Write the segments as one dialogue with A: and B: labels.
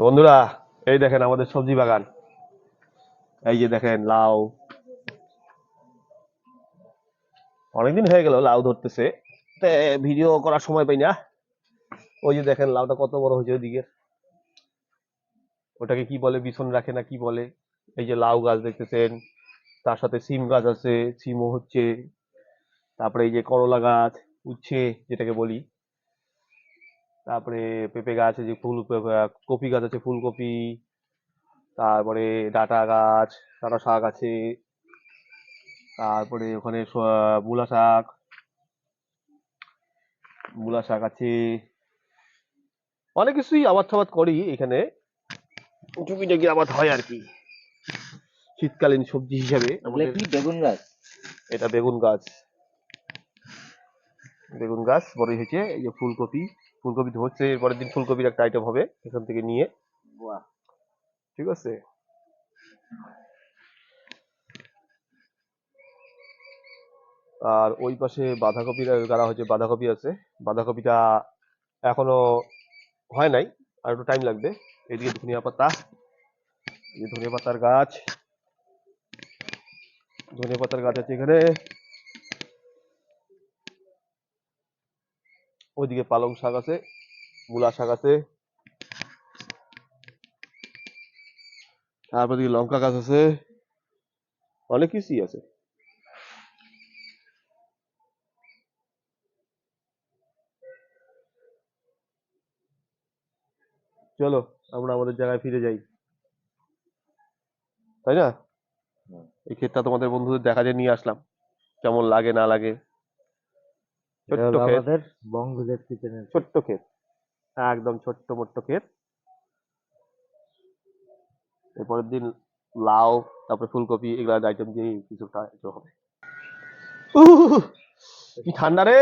A: বন্ধুরা, এই দেখেন আমাদের সবজি বাগান। এই যে দেখেন লাউ। অনেকদিন হয়ে গেল লাউ ধরতেছে। ভিডিও করার সময় পাই না। ওই যে দেখেন লাউটা কত বড় হয়েছে ওইদিকে ওটাকে কি বলে, বিছন রাখে না কি বলে? এই যে লাউ গাছ দেখতেছেন। তার সাথে সিম গাছ আছে, সিমও হচ্ছে। তারপরে এই যে করলা গাছ, উচ্ছে যেটাকে বলি। তারপরে পেঁপে গাছ আছে যে ফুল কপি গাছ আছে ফুলকপি তারপরে ডাঁটা গাছ ডাঁটা শাক আছে তারপরে ওখানে মূলা শাক মূলা শাক আছে। অনেক কিছুই আবাদ টাবাদ করি এখানে। টুকিটাকি আবাদ হয় আর কি। শীতকালীন সবজি হিসাবে।
B: কি বেগুন গাছ?
A: এটা বেগুন গাছ। বেগুন গাছ বড়ই হয়েছে এই যে ফুলকপি। ফুলকপি ধরছে এরপরের দিন ফুলকপির একটা আইটেম হবে এখান থেকে নিয়ে। ঠিক আছে? আর ওই পাশে বাঁধাকপির গাড়া হয়েছে বাঁধাকপি আছে। বাঁধাকপিটা এখনও হয় নাই আর একটু টাইম লাগবে। এদিকে ধনিয়া পাতা এই ধনিয়া পাতার গাছ। ধনিয়া পাতার গাছ আছে এখানে। ওইদিকে পালং শাক আছে মূলা শাক আছে। তারপর দিকে লঙ্কা গাছ আছে। অনেক কিছুই আছে। চলো আমরা আমাদের জায়গায় ফিরে যাই। তাই না? এই ক্ষেতটা তোমাদের বন্ধুদের দেখা যায় নিয়ে আসলাম। কেমন লাগে না লাগে। ছোট্ট
B: আমাদের কিচেনের
A: ছোট্ট ক্ষেত। একদম ছোট্ট মোট্ট ক্ষেত। এরপরের দিন লাউ তারপরে ফুলকপি এগুলার আইটেম দিয়ে কিছুটা হবে। কি ঠান্ডা রে!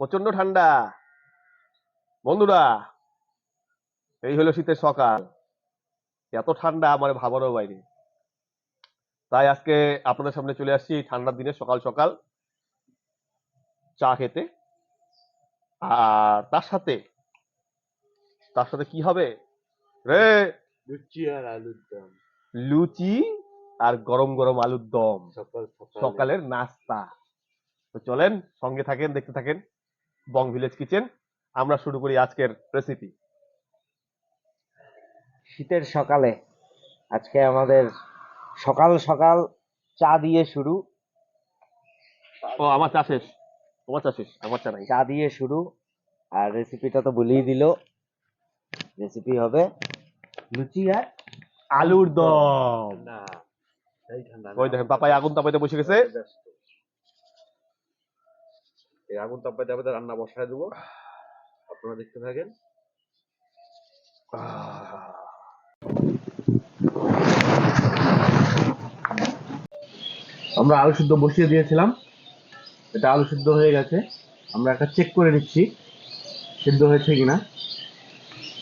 A: প্রচণ্ড ঠান্ডা। বন্ধুরা এই হলো শীতের সকাল। এত ঠান্ডা আমার ভাবারও বাইরে। তাই আজকে আপনাদের সামনে চলে আসছি ঠান্ডার দিনে সকাল সকাল। চা খেতে। আর তার সাথে তার সাথে কি হবে? রে!
B: লুচি আর আলুর দম।
A: লুচি আর গরম গরম আলুর দম। সকালের নাস্তা। তো চলেন সঙ্গে থাকেন দেখতে থাকেন। Bong village kitchen. আমরা শুরু করি আজকের রেসিপি
B: শীতের সকালে আজকে আমাদের সকাল সকাল চা দিয়ে শুরু।
A: ও আমার চা শেষ। তোমার চা শেষ আমার চা নাই।
B: চা দিয়ে শুরু আর রেসিপিটা তো বলেই দিল। রেসিপি হবে লুচি আর
A: আলুর দম। ওই দেখেন পাপাই আগুন তাপাইতে বসে গেছে।
C: এই আগুন তাপাইতে তাপাইতে রান্না বসায় দেবো। আপনারা দেখতে থাকেন। আমরা আলু সিদ্ধ বসিয়ে দিয়েছিলাম। এটা আলু সিদ্ধ হয়ে গেছে। আমরা একটা চেক করে নিচ্ছি সিদ্ধ হয়েছে কিনা।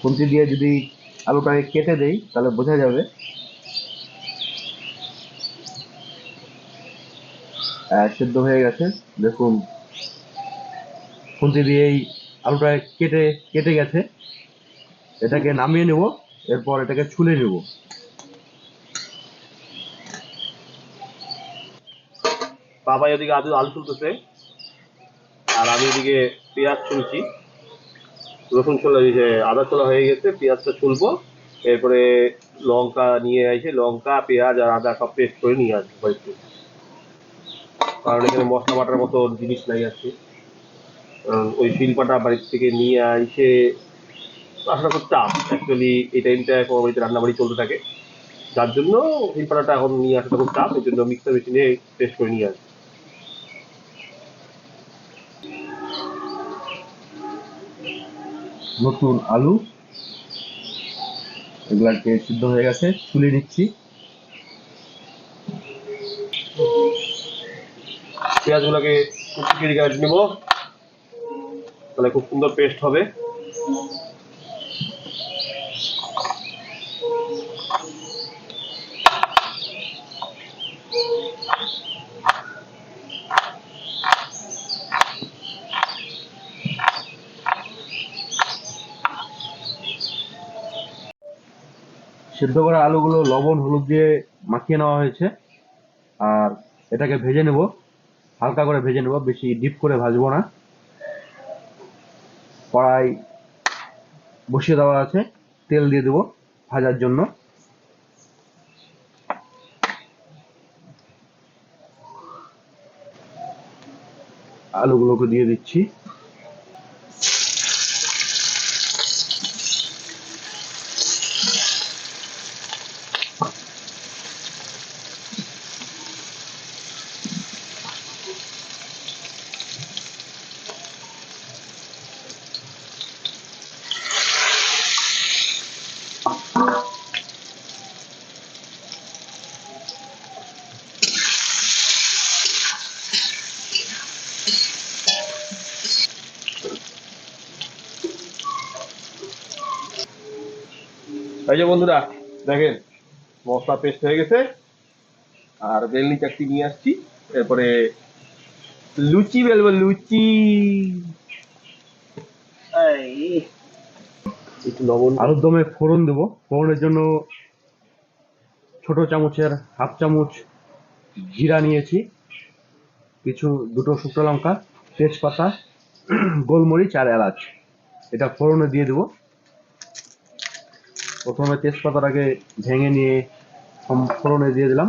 C: খুন্তি দিয়ে যদি আলুটাকে কেটে দেই তাহলে বোঝা যাবে। আহ, সিদ্ধ হয়ে গেছে। দেখুন খুন্তি দিয়েই আলুটা কেটে কেটে গেছে। এটাকে নামিয়ে নেব এরপর এটাকে ছুলে নেব।
A: পাপাই ওদিকে আলু আলু তুলতেছে। আর আমি এদিকে পেঁয়াজ ছুলছি। রসুন ছোলা আদা ছোলা হয়ে গেছে, পেঁয়াজটা ছুলবো। এরপরে লঙ্কা নিয়ে এসে লঙ্কা, পেঁয়াজ আর আদা সব পেস্ট করে নিয়ে আসব বাড়িতে কারণ এখানে মশলা বাটার মতো জিনিস নাই আছে। ওই শিলপাটা বাড়ির থেকে নিয়ে এসে আসলে খুব চাপ। অ্যাকচুয়ালি এই টাইমটা কোনো বাড়িতে রান্নাবাড়ি চলতে থাকে। যার জন্য শিলপাটাটা এখন নিয়ে আসাটা খুব চাপ। এই জন্য মিক্সার মেশিনে পেস্ট করে নিয়ে আসি
C: নতুন আলু। এগুলাকে সিদ্ধ হয়ে গেছে, তুলে নিচ্ছি।
A: পেঁয়াজগুলোকে কুচি করে নেব। তাহলে খুব সুন্দর পেস্ট হবে।
C: সিদ্ধ করা আলুগুলো লবণ, হলুদ দিয়ে মাখিয়ে নেওয়া হয়েছে। আর এটাকে ভেজে নেব। হালকা করে ভেজে নেব। বেশি ডিপ করে ভাজবো না। কড়াই বসিয়ে দেওয়া আছে। তেল দিয়ে দেবো ভাজার জন্য। আলুগুলোকে দিয়ে দিচ্ছি।
A: এই যে বন্ধুরা দেখেন মশলা পেস্ট হয়ে গেছে। আর বেলনি চাকতি নিয়ে আসছি। এরপরে লুচি বেলবো লুচি। এই, একটু লবণ।
C: আলুর দমে ফোড়ন দেবো। ফোড়নের জন্য ছোট চামচের হাফ চামচ জিরা নিয়েছি কিছু দুটো শুকনো লঙ্কা তেজপাতা গোলমরিচ আর এলাচ। এটা ফোড়নে দিয়ে দেবো। প্রথমে তেজপাতাটাকে ভেঙে নিয়ে ফোড়নে দিয়ে দিলাম,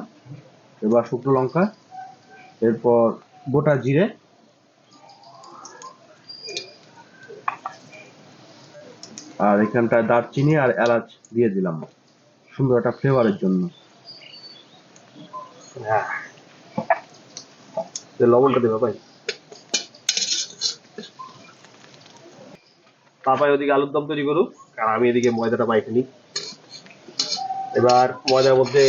C: এবার শুকনো লঙ্কা, এরপর গোটা জিরে, আর এখানটায় দারচিনি আর এলাচ দিয়ে দিলাম। সুন্দর একটা ফ্লেভারের জন্য।
A: হ্যাঁ। লবণটা দেবে ভাই। পাপাই ওদিকে আলুর দম তৈরি করুক, আর আমি এদিকে ময়দাটা মাইকে নিই। এবার ময়দার মধ্যে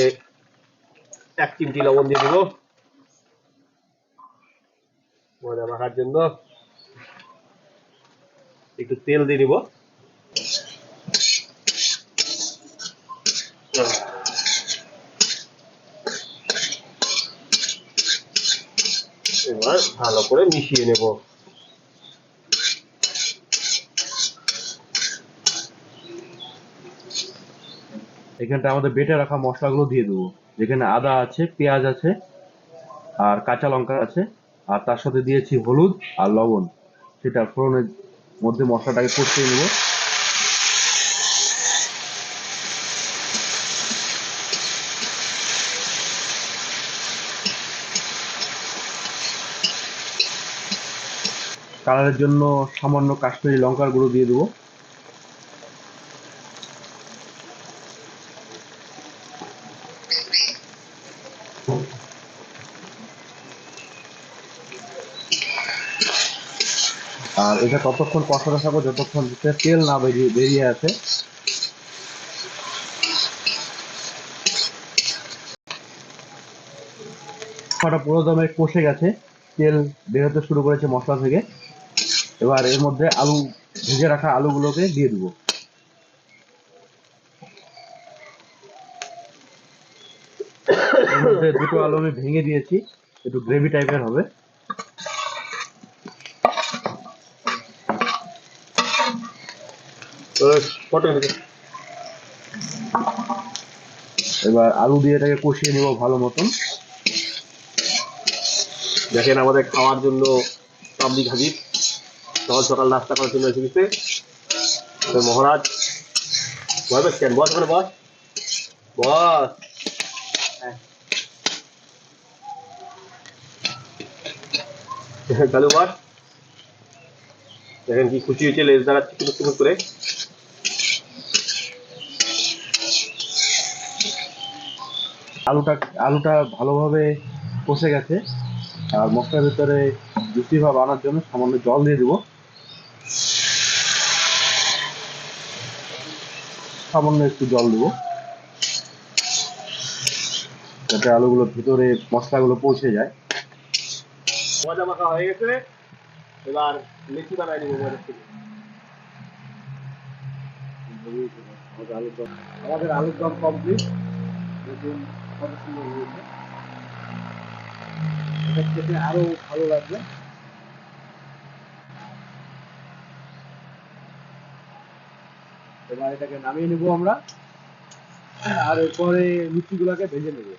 A: এক চিমটি লবণ দিয়ে দিব। ময়দা মাখার জন্য একটু তেল দিয়ে দিব। এবার ভালো করে মিশিয়ে নেব।
C: এখানটা আমাদের বেটে রাখা মশলাগুলো দিয়ে দেবো। যেখানে আদা আছে, পেঁয়াজ আছে, আর কাঁচা লঙ্কা আছে, আর তার সাথে দিয়েছি হলুদ আর লবণ। সেটা ফোড়নের মধ্যে মশলাটাকে কষিয়ে নেব। কালারের জন্য সামান্য কাশ্মীরি লঙ্কার গুঁড়ো দিয়ে দেবো। আর এটা ততক্ষণ কষাতে থাকো যতক্ষণ তেল না বেরিয়ে বেরিয়ে আসে। পুরো দমে কষে গেছে। তেল বেরোতে শুরু করেছে মশলা থেকে। এবার এর মধ্যে আলু ভেজে রাখা আলুগুলোকে দিয়ে দেবো। দুটো আলু আমি ভেঙে দিয়েছি। একটু গ্রেভি টাইপের হবে।
A: ফটো
C: এবার আলু দিয়ে এটাকে কষিয়ে নেব ভালো মতন।
A: দেখেন আমাদের খাওয়ার জন্য পাবলিক হাজির সকাল সকাল নাস্তা করার জন্য এসে মহারাজ বস বস ওখানে বস। বস। হ্যাঁ। বস। দেখেন কি খুশি হয়েছে লেজ দাঁড়াচ্ছে টুকুর টুকুর করে।
C: আলুটা আলুটা ভালোভাবে কষে গেছে। আর মশলার ভিতরে জুসি ভাব আনার জন্য সামান্য জল দিয়ে দেবো। সামান্য একটু জল দেবো। যাতে আলুগুলোর ভিতরে, মশলাগুলো পৌঁছে যায়।
A: মজা মাখা হয়ে গেছে। এবার লিচি বানাই
C: আমাদের আলুর দম কমপ্লিট। কত সুন্দর হয়েছে। এটা খেতে আরও ভালো লাগবে। এবার এটাকে নামিয়ে নিব আমরা। আর এরপরে লুচিগুলোকে ভেজে নেবে।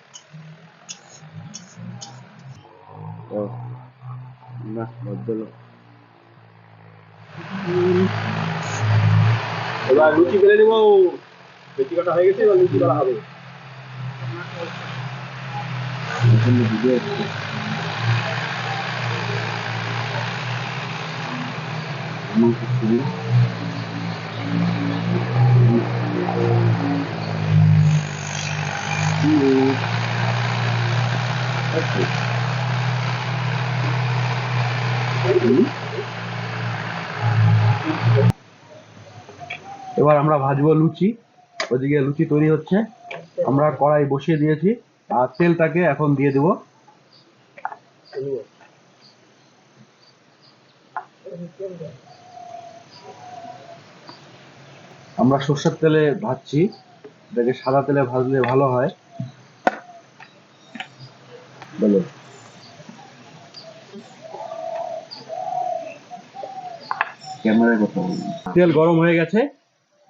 A: এবার লুচি বেলে নেব। লুচি কাটা হয়ে গেছে, এবার লুচি করা হবে।
C: এবার আমরা ভাজবো লুচি। ওদিকে লুচি তৈরি হচ্ছে। আমরা কড়াই বসিয়ে দিয়েছি, আর তেলটাকে এখন দিয়ে দেবো। আমরা সর্ষের তেলে ভাজছি, এটাকে সাদা তেলে ভাজলে ভালো হয়। বলো।
B: ক্যামেরায় কথা
C: তেল গরম হয়ে গেছে,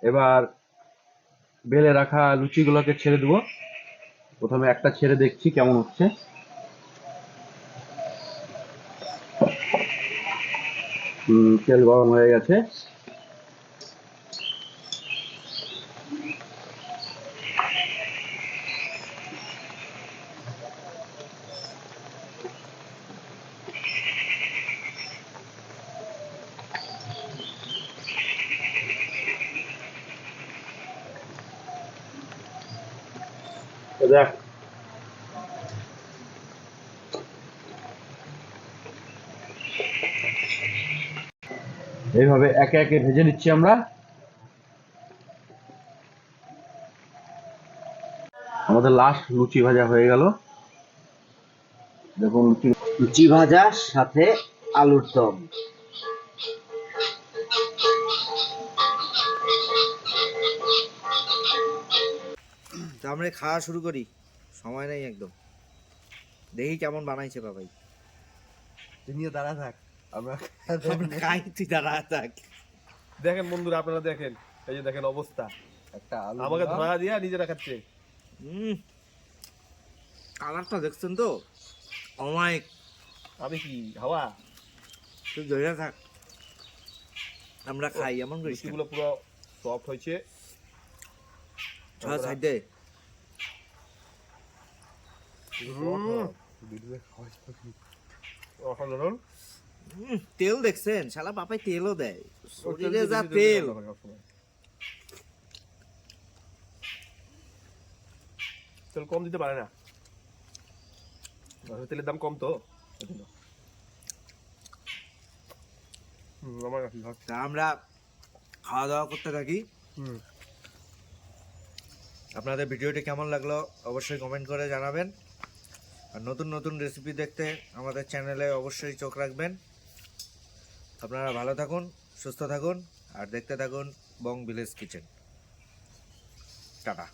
C: এবার বেলে রাখা লুচিগুলোকে ছেড়ে দেবো। প্রথমে একটা ছেড়ে দেখছি কেমন হচ্ছে। তেল গরম হয়ে গেছে
A: দেখ
C: এইভাবে একে একে ভেজে নিচ্ছি আমরা। আমাদের লাস্ট লুচি ভাজা হয়ে গেল। দেখুন লুচি
B: লুচি ভাজা সাথে আলুর দম।
D: আমরা খাওয়া শুরু করি। সময় নেই একদম। দেখি কেমন বানাইছে বাবাই।
C: তুমিও দাঁড়া থাক। আমরা
D: খাই তুই দাঁড়া থাক
A: দেখেন বন্ধুরা আপনারা দেখেন এই যে দেখেন অবস্থা।
C: একটা আলু
A: আমাকে ধরা দিয়া নিজেরা খাচ্ছে।
D: হুম। কালারটা দেখছেন তো? অমায়িক।
A: আমি কি হাওয়া?
D: তুই ধরে থাক। আমরা খাই এমন করিস কেন?
A: লুচিগুলো পুরো সফট হয়েছে।
D: ছয় সাইড। দে
A: অসাধারণ
D: তেল দেখছেন? শালা বাপাই তেলও দেয়। শরীরে যা তেল।
A: তেল কম দিতে পারে না। তেলের দাম কম
D: তো। আমার খাওয়া দাওয়া করতে থাকি।
A: হুম।
D: আপনাদের ভিডিওটি কেমন লাগল অবশ্যই কমেন্ট করে জানাবেন। আর নতুন নতুন রেসিপি দেখতে আমাদের চ্যানেলে অবশ্যই চোখ রাখবেন। আপনারা ভালো থাকুন সুস্থ থাকুন আর দেখতে থাকুন বং ভিলেজ কিচেন। টাটা।